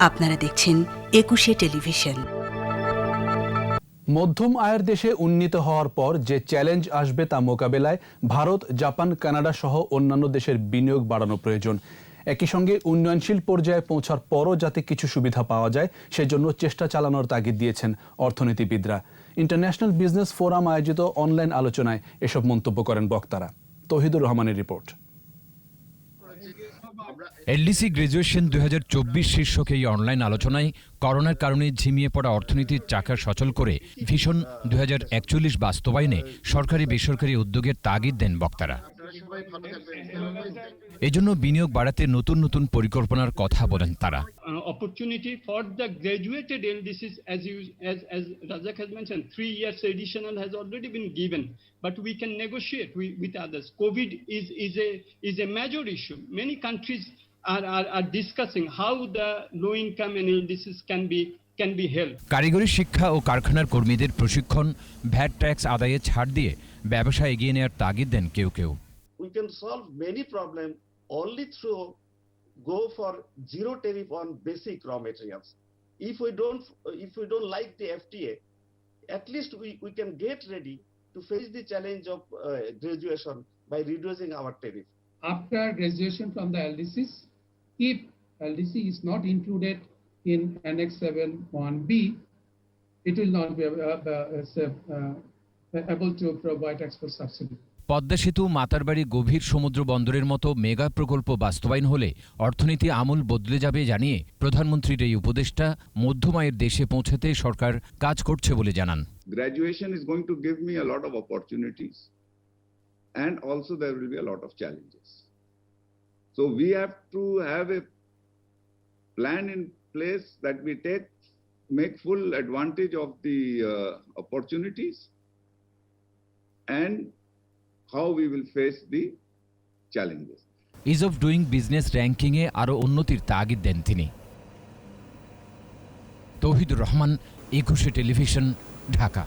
আপনারা দেখছেন একুশে টেলিভিশন। মধ্যম আয়ের দেশে উন্নীত হওয়ার পর যে চ্যালেঞ্জ আসবে তা মোকাবেলায় ভারত, জাপান, কানাডা সহ অন্যান্য দেশের বিনিয়োগ বাড়ানো প্রয়োজন। একই সঙ্গে উন্নয়নশীল পর্যায়ে পৌঁছার পরও যাতে কিছু সুবিধা পাওয়া যায়, সেজন্য চেষ্টা চালানোর তাগিদ দিয়েছেন অর্থনীতিবিদরা। ইন্টারন্যাশনাল বিজনেস ফোরাম আয়োজিত অনলাইন আলোচনায় এসব মন্তব্য করেন বক্তারা। তহিদুর রহমানের রিপোর্ট। এলডিসি গ্রাজুয়েশন দুই শীর্ষক এই অনলাইন আলোচনায় করোনার কারণে ঝিমিয়ে পড়া অর্থনীতির চাকা সচল করে ভীষণ দুই বাস্তবায়নে সরকারি বেসরকারি উদ্যোগের তাগিদ দেন বক্তারা। এজন্য বিনিয়োগ বাড়াতে নতুন নতুন পরিকল্পনার কথা বলেন তারা। Opportunity for the graduated LDCs, as you, as, as Razak has mentioned, three years additional has already been given, but we can negotiate with, with others. COVID is, is a, is a major issue. Many countries are, are, are discussing how the low income and LDCs can be, can be held. কারিগরি শিক্ষা ও কারখানার কর্মীদের প্রশিক্ষণ VAT tax আদায়ে ছাড় দিয়ে ব্যবসা এগিয়ে নেওয়ার তাগিদ দেন কেউ কেউ we can solve many problem only through go for zero tariff on basic raw materials. If we don't, if we don't like the FTA, at least we, we can get ready to face the challenge of uh, graduation by reducing our tariff. after graduation from the LDCs, if LDC is not included in Annex 7 1B, it will not be uh, uh, uh, able to provide export subsidy. Padma সেতু মাতারবাড়ি গভীর সমুদ্র বন্দরের মতো mega প্রকল্প বাস্তবায়ন হলে অর্থনীতি আমূল বদলে যাবে জানিয়ে প্রধানমন্ত্রীর এই উপদেষ্টা মধ্যমায়ের দেশে পৌঁছাতে সরকার কাজ করছে বলে জানান। Graduation is going to give me lot of opportunities and also there will be a lot of challenges so we have to have a plan in place that we take make advantage of the opportunities and how we will face the challenges. Ease of doing business র্যাঙ্কিংয়ে আরও উন্নতির তাগিদ দেন তিনি। তৌহিদুর রহমান, একুশে television, Dhaka.